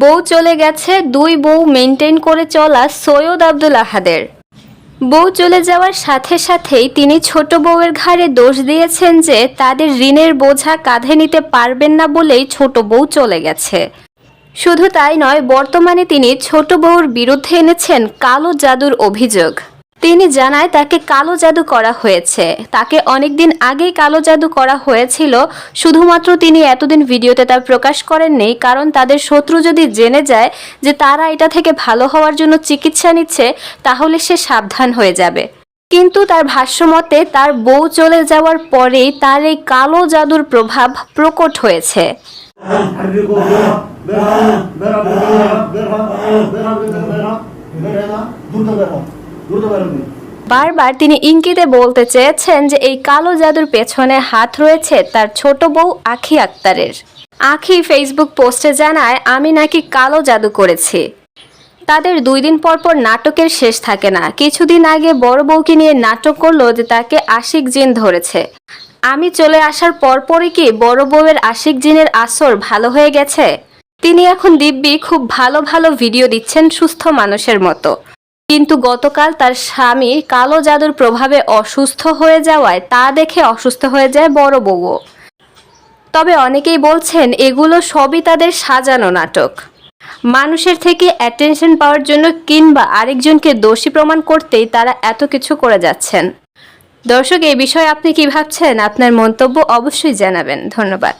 বউ চলে গেছে, দুই বউ মেনটেন করে চলা সৈয়দ আব্দুল আহাদের। বউ চলে যাওয়ার সাথে সাথেই তিনি ছোট বউয়ের ঘাড়ে দোষ দিয়েছেন যে তাদের ঋণের বোঝা কাঁধে নিতে পারবেন না বলেই ছোট বউ চলে গেছে। শুধু তাই নয়, বর্তমানে তিনি ছোট বউর বিরুদ্ধে এনেছেন কালো জাদুর অভিযোগ। তিনি জানায়, তাকে কালো জাদু করা হয়েছে। তাকে অনেকদিন আগেই কালো জাদু করা হয়েছিল। শুধুমাত্র তিনি এতদিন ভিডিওতে তা প্রকাশ করেননি, কারণ তাদের শত্রু যদি জেনে যায় যে তারা এটা থেকে ভালো হওয়ার জন্য চিকিৎসা নিচ্ছে, তাহলে সে সাবধান হয়ে যাবে। কিন্তু তার ভাষ্যমতে তার বউ চলে যাওয়ার পরেই তার এই কালো জাদুর প্রভাব প্রকট হয়েছে। حركوا بيرها بيرها بيرها بيرها بيرها بيرها بيرها دور بيرها دور بيرها বারবার তিনি ইঙ্গিতে বলতে চেয়েছেন যে এই কালো জাদুর পেছনে হাত রয়েছে তার ছোট বউ আখি আক্তারের আখি ফেসবুক পোস্টে জানায় আমি নাকি কালো জাদু করেছি তাদের দুই দিন পর পর নাটকের শেষ থাকে না কিছুদিন আগে বড় বউকে নিয়ে নাটক করলো যে তাকে আশিক জিন ধরেছে আমি চলে আসার পরপরই কি বড় বউয়ের আশিক জিনের আসর ভালো হয়ে গেছে? তিনি এখন দিব্যি খুব ভালো ভালো ভিডিও দিচ্ছেন সুস্থ মানুষের মতো। কিন্তু গতকাল তার স্বামী কালো জাদুর প্রভাবে অসুস্থ হয়ে যাওয়ায় তা দেখে অসুস্থ হয়ে যায় বড় বউও। তবে অনেকেই বলছেন এগুলো সবই তাদের সাজানো নাটক। মানুষের থেকে অ্যাটেনশন পাওয়ার জন্য কিংবা আরেকজনকে দোষী প্রমাণ করতেই তারা এত কিছু করে যাচ্ছেন। দর্শক এই বিষয়ে আপনি কি ভাবছেন? আপনার মন্তব্য অবশ্যই জানাবেন। ধন্যবাদ।